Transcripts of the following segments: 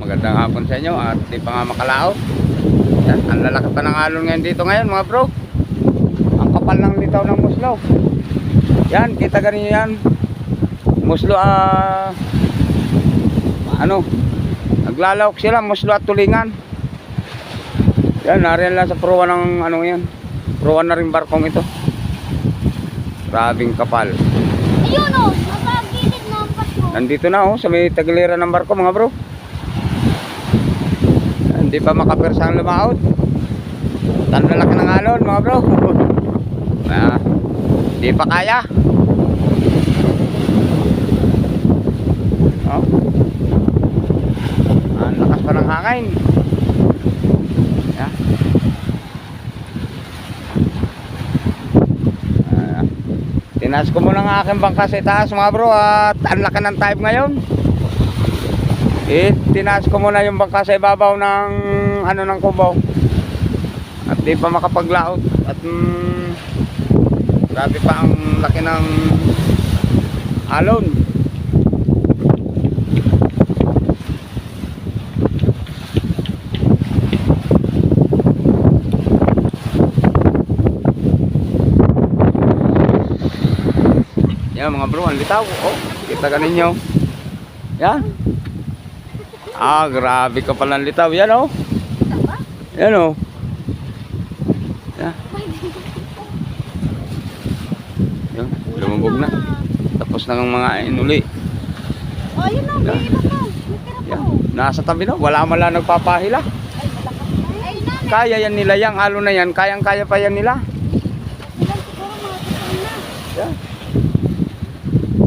magandang hapon sa inyo at di pa nga makalaot. Yan, ang lalaki pa ng alon ngayon dito ngayon mga bro. Ang kapal ng litaw ng muslo. Yan, kita ganun yan. Muslo ah ano, naglalawak sila, muslo at tulingan. Yan, nariyan lang sa pruwa ng ano yan. Pruwa na rin barkong ito. Grabing kapal. Ayun o, pato. Nandito na oh, sa may tagiliran ng barko mga bro. Hindi pa makapersa ang lumaot. Tan lalaki ng alon mga bro. Ah, di pa kaya. Oh. Ang lakas pa ng hangin. Yeah. Ah, Tinas ko muna ng aking bangka sa itaas mga bro at ang laki ng type ngayon. Eh, tinas ko muna yung bangka sa ibabaw ng ano ng kubaw. At di pa makapaglaot. At mm, grabe pa ang laki ng alon. Yan mga bro, ang litaw. Oh, kita ka ninyo. Yan. Ah, grabe ka pala ang litaw. Yan oh. Yan oh. Yan. Yan, lumubog na. Tapos na ang mga inuli. Oh, ayun na, may iba pa. Yan. o. Nasa tabi na. Wala man lang nagpapahila. Ay, na. Kaya yan nila. Yang alo na yan. Kayang-kaya pa yan nila. Yan.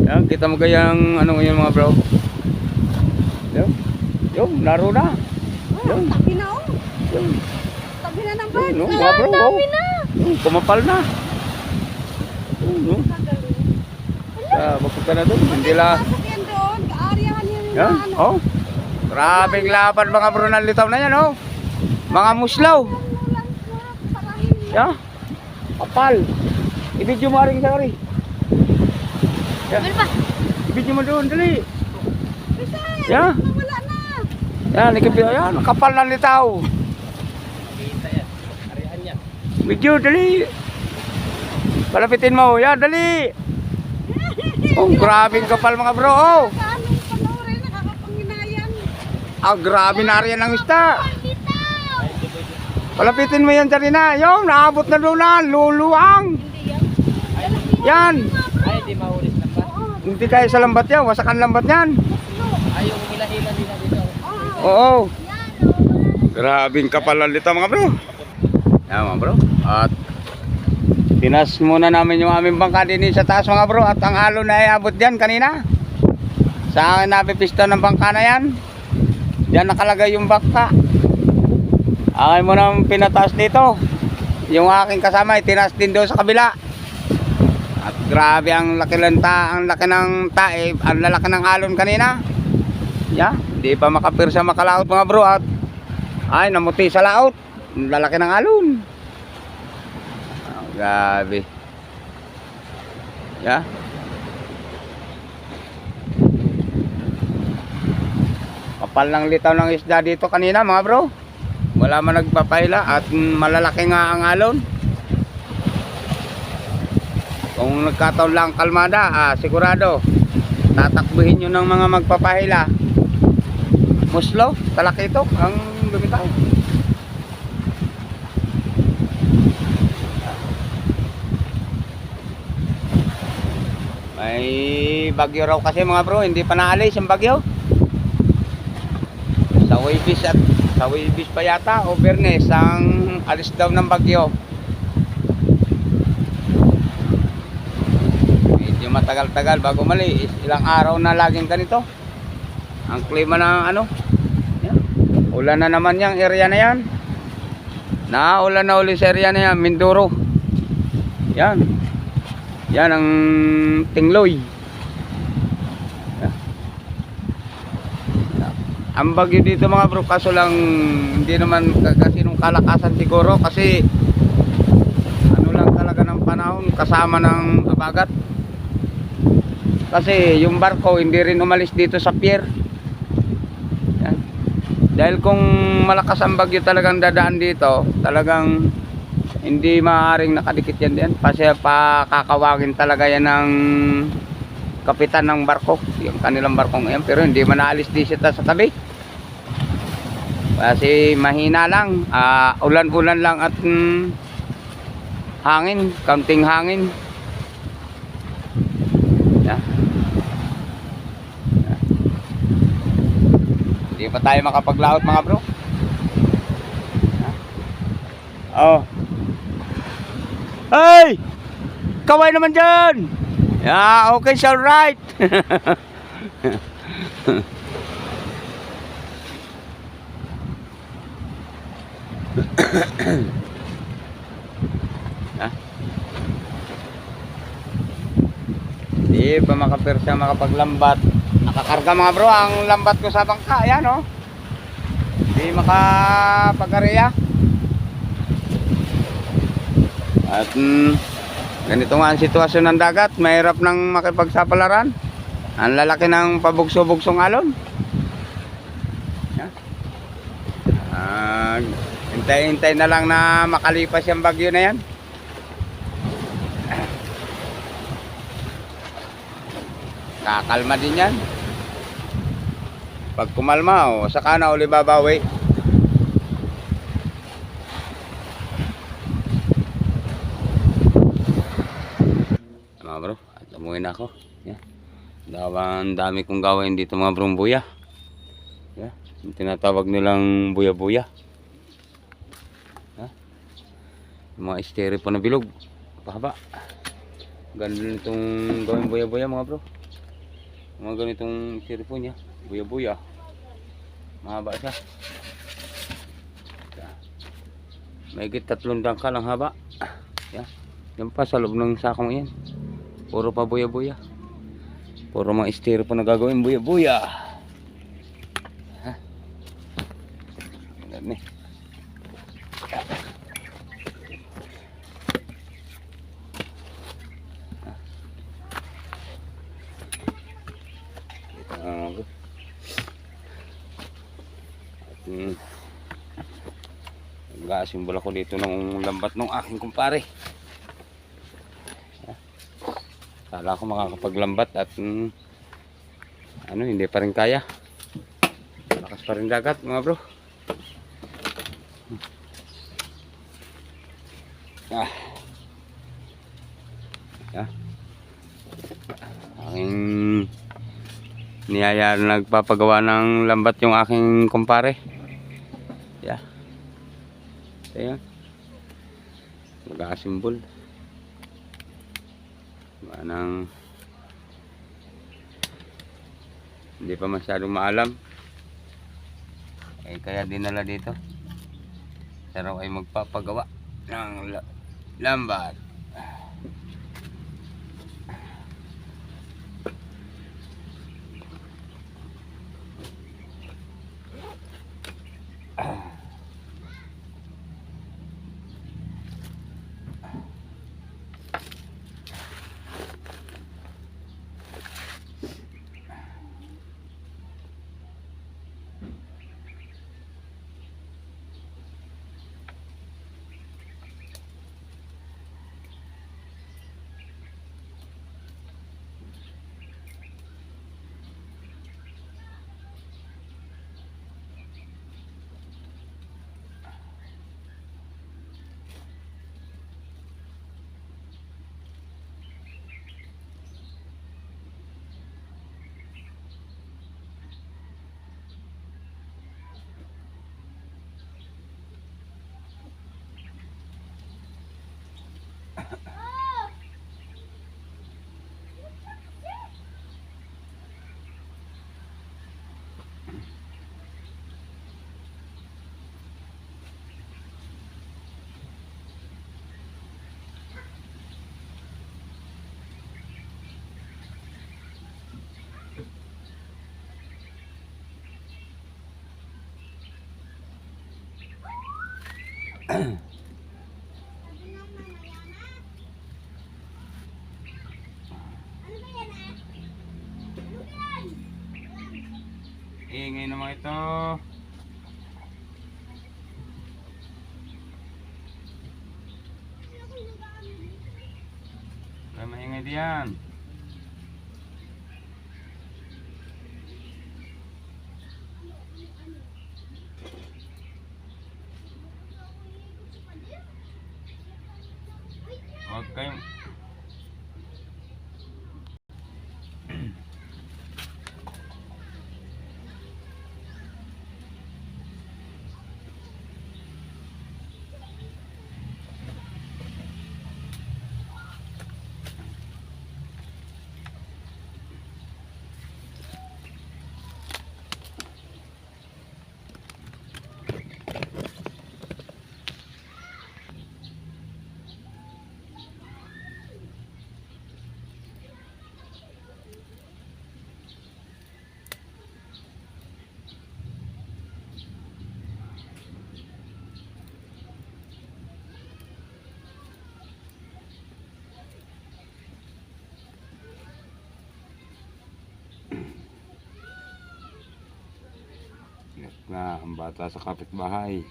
Yan, kita mo kayang ano ngayon mga bro. Yan. Yung, laro na. Oh, Yan. tabi na o. Yan. Tabi na ng Yan, bird. no, Ah, bro. tabi oh. na. Yung, kumapal na. Yung, no. Ah, mapunta na doon. Hindi la. Pasok yan yung ano. oh. Grabing laban mga bro ng litaw na yan, oh. Mga muslaw. Yan. Kapal. Ibidyo mo rin sa rin. Yan. Ano ba? Ibidyo mo doon, dali. Bisa, Yan. Wala na. Yan, ikipyo. Yan, kapal ng litaw. Video, dali. Palapitin mo. Yan, dali. Oh, grabing kapal mga bro. Oh. Ah, grabe na rin ang isda. Palapitin mo yan, Charina. Yung, naabot na doon na. Luluwang. Hindi Yan. yan. Ay, di maulis na ba? Hindi kaya sa lambat yan. Wasakan lambat yan. Ay, yung hila-hila nila dito. Oo. Grabing kapal ang litaw mga bro. Yan mga bro. At tinas muna namin yung aming bangka din sa taas mga bro. At ang halo na iabot dyan kanina. Sa akin napipisto ng bangka na yan. Diyan nakalagay yung bangka. Akin mo nang pinataas dito. Yung aking kasama itinas din doon sa kabila. At grabe ang laki ng ta, ang laki ng tae, ang lalaki ng alon kanina. Ya, di pa makapirsa makalaot mga bro at ay namuti sa laot. Lalaki ng alon. Oh, grabe. Ya. Kapal ng litaw ng isda dito kanina mga bro. Wala man nagpapahila at malalaki nga ang alon. Kung nagkataon lang kalmada, ah, sigurado tatakbuhin nyo ng mga magpapahila. Muslo, talakitok ang lumitaw. May bagyo raw kasi mga bro, hindi pa naalis yung bagyo. Sa Waybis at sa Waybis pa yata o Bernes ang alis daw ng bagyo. Medyo matagal-tagal bago mali. Ilang araw na laging ganito. Ang klima ng ano. Yan. Ulan na naman yung area na yan. Naulan na uli sa area na yan, Mindoro. Yan. Yan ang Tingloy. Yan. Ang bagyo dito mga bro, kaso lang hindi naman kasi nung kalakasan siguro kasi ano lang talaga ng panahon kasama ng abagat. Kasi yung barko hindi rin umalis dito sa pier. Dahil kung malakas ang bagyo talagang dadaan dito, talagang hindi maaaring nakadikit yan diyan. Kasi pakakawagin talaga yan ng kapitan ng barko, yung kanilang barkong yan. Pero hindi man naalis di siya sa tabi. Kasi mahina lang, ah, ulan-ulan lang at mm, hangin, kaunting hangin. Pa tayo makapaglaot mga bro. Oh. Hey! Kaway naman dyan! Yeah, okay, it's alright. ha? Hindi pa makapirsa makapaglambat. Nakakarga mga bro ang lambat ko sa bangka. Ayan oh. Hindi makapag-area. At mm, ganito nga ang sitwasyon ng dagat. Mahirap nang makipagsapalaran. Ang lalaki ng pabugso-bugsong alon. Ah, hintay-hintay na lang na makalipas yung bagyo na yan. Kakalma din yan. Pag kumalma, oh, saka na uli babawi. Mga bro, at umuwi na ako. Yeah. Dawan, dami kong gawin dito mga brong buya. Yeah. Tinatawag nilang buya-buya. Yeah. Yung mga esteri po na bilog. Pahaba. Ganun itong gawin buya-buya mga bro. Mga ganitong esteri po niya. Buya-buya. Mahaba siya. May tatlong dangkal ang haba. Yeah. Yan pa sa loob ng sakong yan. Puro pa buya-buya. Puro mga estero pa na gagawin buya-buya. Ha? Ganun eh. Ito ang ako. At mm, nag-aasimbol ako dito ng lambat ng aking kumpare. Kala ko makakapaglambat at mm, ano, hindi pa rin kaya. Malakas pa rin dagat mga bro. Ah. Yeah. Aking niyaya na nagpapagawa ng lambat yung aking kumpare. Ayan. Mag-aasimbol. Manang hindi pa masyadong maalam. Eh kaya dinala dito. Raw ay magpapagawa ng la- lambat. Mm-hmm. itu Lama ingat yan. Huwag kayong na ang bata sa kapitbahay.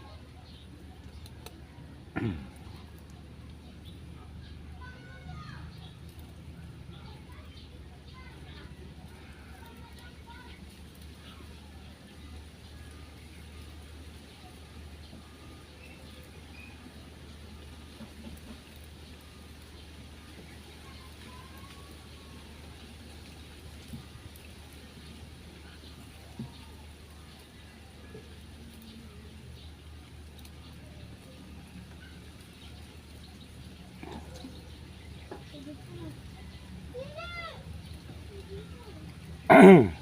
Mm-hmm.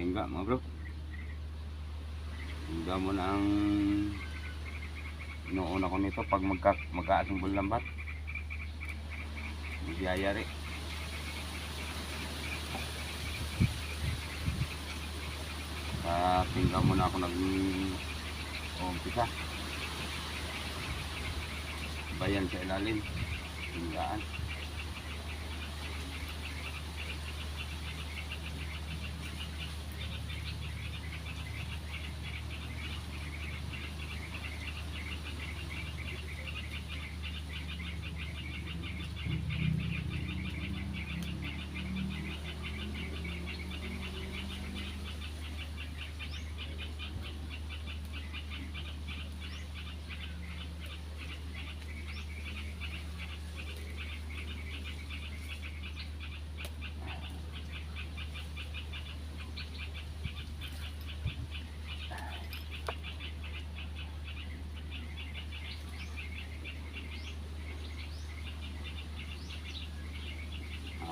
tingga mga bro. Tingga mo na ang inuuna ko nito pag magka, magkaasimbol lambat magyayari Ah, tingga mo na ako nag umpisa. Bayan sa ilalim tinggaan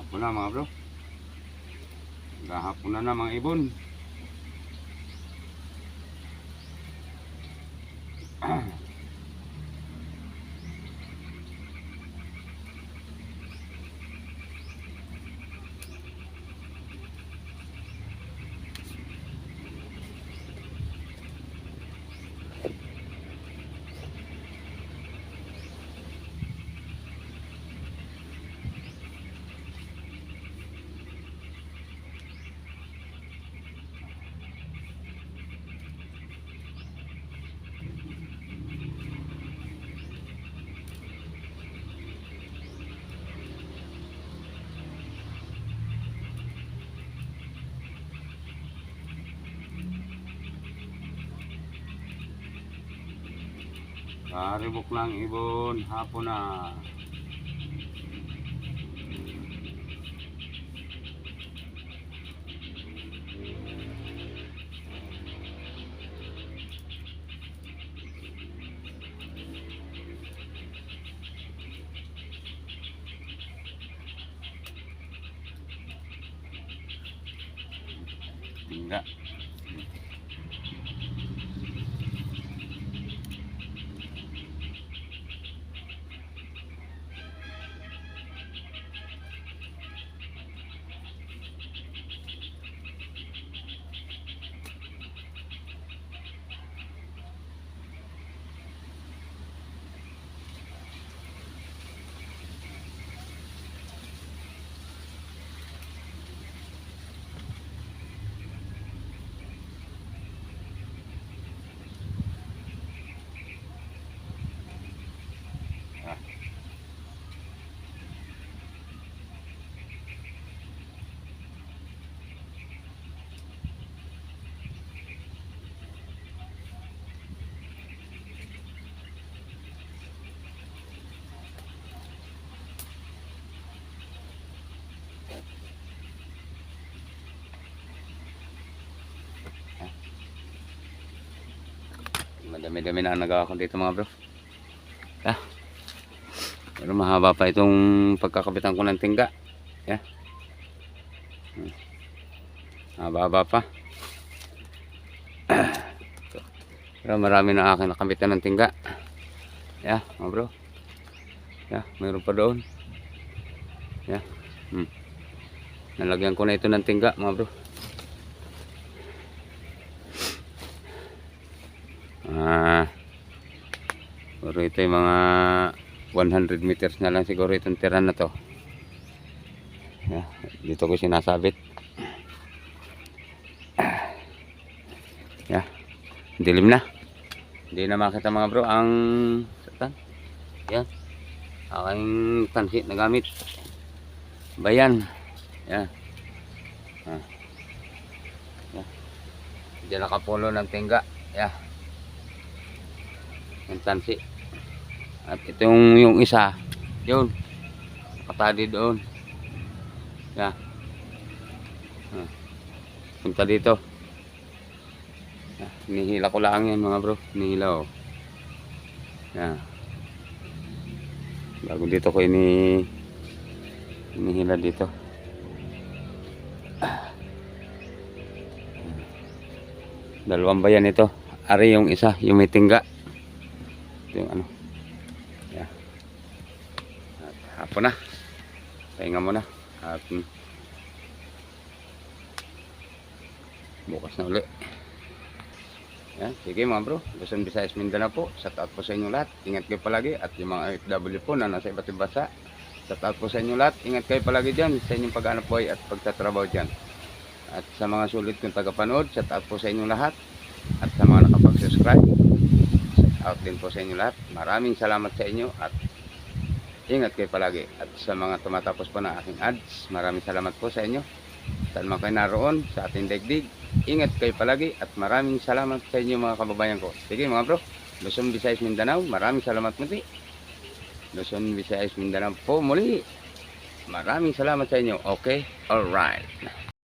Hapon na mga bro. Gahapon na na mga ibon. Karibok lang ibon, hapon na. Enggak. Madami-dami na nagawa ko dito mga bro. Ah. Pero mahaba pa itong pagkakabitan ko ng tingga. Yeah. Hmm. Mahaba pa. Pero marami na akin nakabitan ng tingga. Yeah, mga bro. Yeah, mayroon pa doon. Yeah. Hmm. Nalagyan ko na ito ng tingga, mga bro. Ah. Siguro ito yung mga 100 meters na lang siguro itong tira na to. Yeah, dito ko sinasabit. Yeah. Dilim na. Hindi na makita mga bro ang satan. Yan. Aking tansi na gamit. Bayan. Yan. Ah. Yeah. Diyan nakapulo ng tingga. Yeah yung tansi. At itong yung isa. Yun. Nakatali doon. Yeah. Ah. punta dito. Yeah. hinihila ko lang yan mga bro. Hinihila oh. Yeah. bago dito ko ini hinihila dito. Dalawang bayan ito. Ari yung isa yung may tingga ito yung ano. Yeah. at hapon na. Pahinga muna. At mm, bukas na uli yan sige mga bro. Luzon, Visayas, Mindanao po. Shout out po sa inyo lahat. Ingat kayo palagi. At yung mga FW po na nasa iba't ibang bansa shout out po sa inyo lahat. Ingat kayo palagi dyan sa inyong pag-anap buhay at pagtatrabaho dyan. At sa mga sulit kong tagapanood shout out po sa inyo lahat. At sa mga nakapag-subscribe out din po sa inyo lahat. Maraming salamat sa inyo at ingat kayo palagi. At sa mga tumatapos po ng aking ads, maraming salamat po sa inyo. Saan man kayo naroon sa ating daigdig, ingat kayo palagi at maraming salamat sa inyo mga kababayan ko. Sige mga bro, Luzon, Visayas, Mindanao, maraming salamat muli. Luzon, Visayas, Mindanao po muli. Maraming salamat sa inyo. Okay? Alright.